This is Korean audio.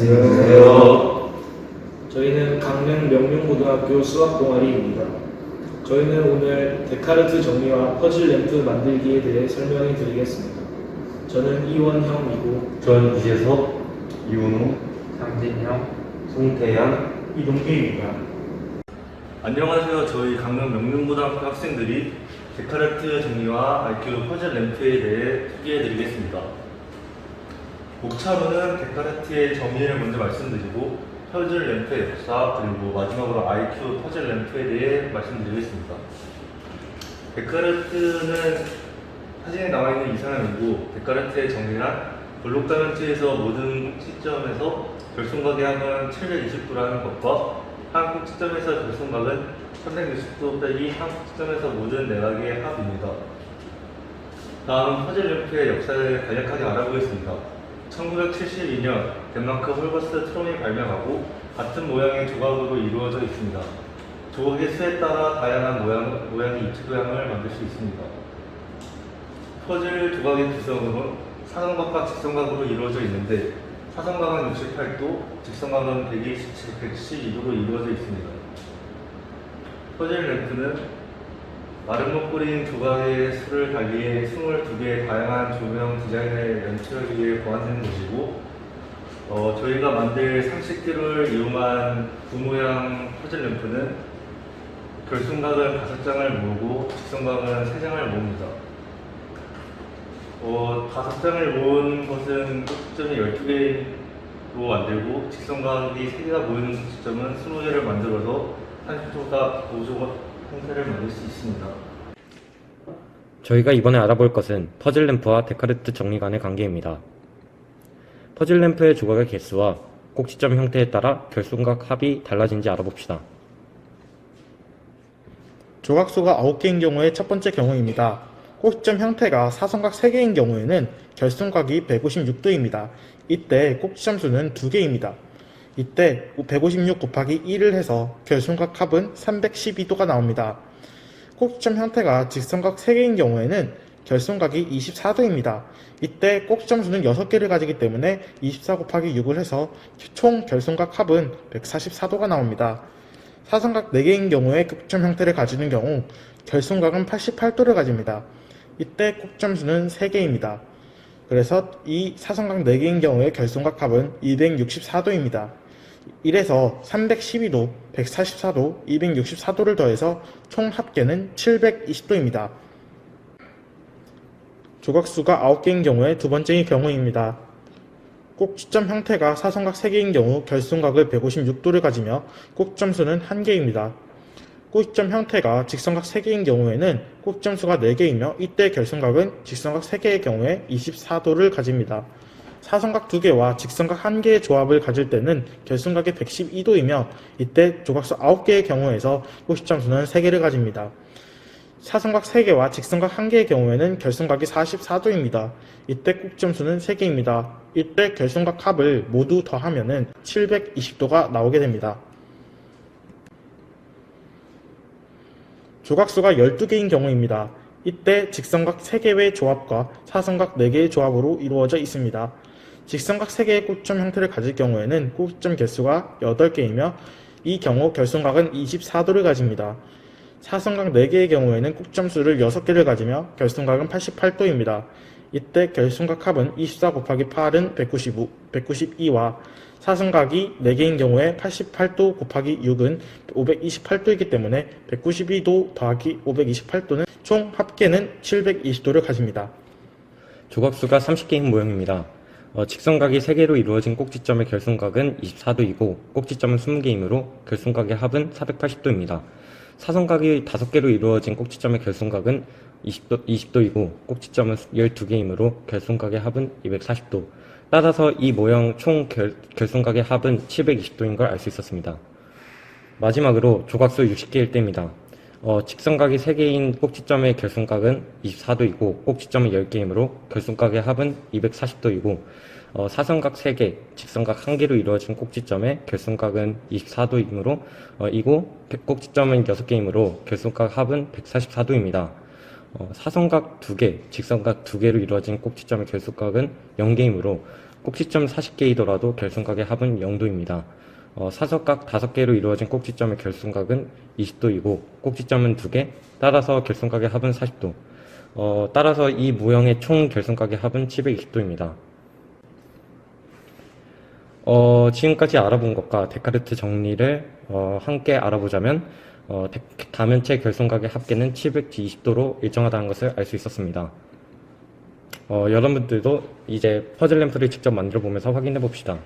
안녕하세요. 저희는 강릉 명륜고등학교 수학 동아리입니다. 저희는 오늘 데카르트 정리와 퍼즐 램프 만들기에 대해 설명해 드리겠습니다. 저는 이원형이고 전 이재석, 이훈호, 상진형, 송태양, 이동규입니다. 안녕하세요. 저희 강릉 명륜고등학교 학생들이 데카르트 정리와 IQ 퍼즐 램프에 대해 소개해 드리겠습니다. 목차로는 데카르트의 정의를 먼저 말씀드리고 퍼즐 램프의 역사 그리고 마지막으로 IQ 퍼즐 램프에 대해 말씀드리겠습니다. 데카르트는 사진에 나와 있는 이 사람이고 데카르트의 정의란 블록다면체에서 모든 시점에서 결손각의 합은 720도라는 것과 한 꼭지점에서 결손각은 360도 빼기 한 꼭지점에서 모든 내각의 합입니다. 다음 퍼즐 램프의 역사를 간략하게 알아보겠습니다. 1972년 덴마크 홀버스 트롬이 발명하고 같은 모양의 조각으로 이루어져 있습니다. 조각의 수에 따라 다양한 모양, 모양의 입체 도형을 만들 수 있습니다. 퍼즐 조각의 구성은 사선각과 직선각으로 이루어져 있는데 사선각은 68도, 직선각은 127, 112도로 이루어져 있습니다. 퍼즐 램프는 마른 목걸이인 조각의 수를 달리해 22개의 다양한 조명 디자인을 연출하기 위해 보완된 것이고 어, 저희가 만들 상식들을 이용한 구모양 퍼즐 램프는 결승각은 5장을 모으고 직선각은 3장을 모읍니다. 어, 5장을 모은 것은 꼭지점이 12개로 만들고 직선각이 3개가 모이는 꼭지점은 20개를 만들어서 30조각 5조 각 형태를 만들 수 있습니다. 저희가 이번에 알아볼 것은 퍼즐 램프와 데카르트 정리 간의 관계입니다. 퍼즐 램프의 조각의 개수와 꼭지점 형태에 따라 결손각 합이 달라진지 알아봅시다. 조각수가 9개인 경우의 첫 번째 경우입니다. 꼭지점 형태가 사선각 3개인 경우에는 결승각이 156도입니다. 이때 꼭지점 수는 2개입니다. 이때 156 곱하기 1을 해서 결승각 합은 312도가 나옵니다. 꼭지점 형태가 직선각 3개인 경우에는 결승각이 24도입니다. 이때 꼭지점 수는 6개를 가지기 때문에 24 곱하기 6을 해서 총 결승각 합은 144도가 나옵니다. 사선각 4개인 경우에 꼭점 형태를 가지는 경우 결승각은 88도를 가집니다. 이때 꼭점수는 3개입니다. 그래서 이 사선각 4개인 경우에 결승각 합은 264도입니다. 이래서 312도, 144도, 264도를 더해서 총 합계는 720도입니다. 조각수가 9개인 경우에 두 번째 경우입니다. 꼭지점 형태가 사선각 3개인 경우 결승각을 156도를 가지며 꼭점수는 1개입니다. 꼭지점 형태가 직선각 3개인 경우에는 꼭점수가 4개이며 이때 결승각은 직선각 3개의 경우에 24도를 가집니다. 사선각 2개와 직선각 1개의 조합을 가질 때는 결승각이 112도이며 이때 조각수 9개의 경우에서 꼭지점수는 3개를 가집니다. 사선각 3개와 직선각 1개의 경우에는 결승각이 44도입니다. 이때 꼭점수는 3개입니다. 이때 결승각 합을 모두 더하면 720도가 나오게 됩니다. 조각수가 12개인 경우입니다. 이때 직선각 3개의 조합과 사선각 4개의 조합으로 이루어져 있습니다. 직선각 3개의 꼭점 형태를 가질 경우에는 꼭점 개수가 8개이며 이 경우 결승각은 24도를 가집니다. 사선각 4개의 경우에는 꼭점수를 6개를 가지며 결승각은 88도입니다. 이때 결승각 합은 24 곱하기 8은 195, 192와 사선각이 4개인 경우에 88도 곱하기 6은 528도이기 때문에 192도 더하기 528도는 총 합계는 720도를 가집니다. 조각수가 30개인 모형입니다. 어, 직선각이 3개로 이루어진 꼭지점의 결손각은 24도이고 꼭지점은 20개이므로 결손각의 합은 480도입니다. 사선각이 5개로 이루어진 꼭지점의 결손각은 20도, 20도이고 꼭지점은 12개이므로 결손각의 합은 240도. 따라서 이 모형 총 결, 결손각의 합은 720도인 걸 알 수 있었습니다. 마지막으로 조각수 60개일 때입니다. 어, 직선각이 3개인 꼭지점의 결손각은 24도이고 꼭지점은 10개이므로 결손각의 합은 240도이고 어, 사선각 3개, 직선각 1개로 이루어진 꼭지점의 결손각은 24도이므로 어, 이고 꼭지점은 6개이므로 결손각 합은 144도입니다. 어, 사선각 2개, 직선각 2개로 이루어진 꼭지점의 결손각은 0개이므로 꼭지점 40개이더라도 결손각의 합은 0도입니다. 어, 사선각 5개로 이루어진 꼭지점의 결손각은 20도이고 꼭지점은 2개, 따라서 결손각의 합은 40도. 어, 따라서 이 모형의 총 결손각의 합은 720도입니다. 어, 지금까지 알아본 것과 데카르트 정리를 어, 함께 알아보자면 어, 데- 다면체 결손각의 합계는 720도로 일정하다는 것을 알 수 있었습니다. 어, 여러분들도 이제 퍼즐 램프를 직접 만들어 보면서 확인해 봅시다.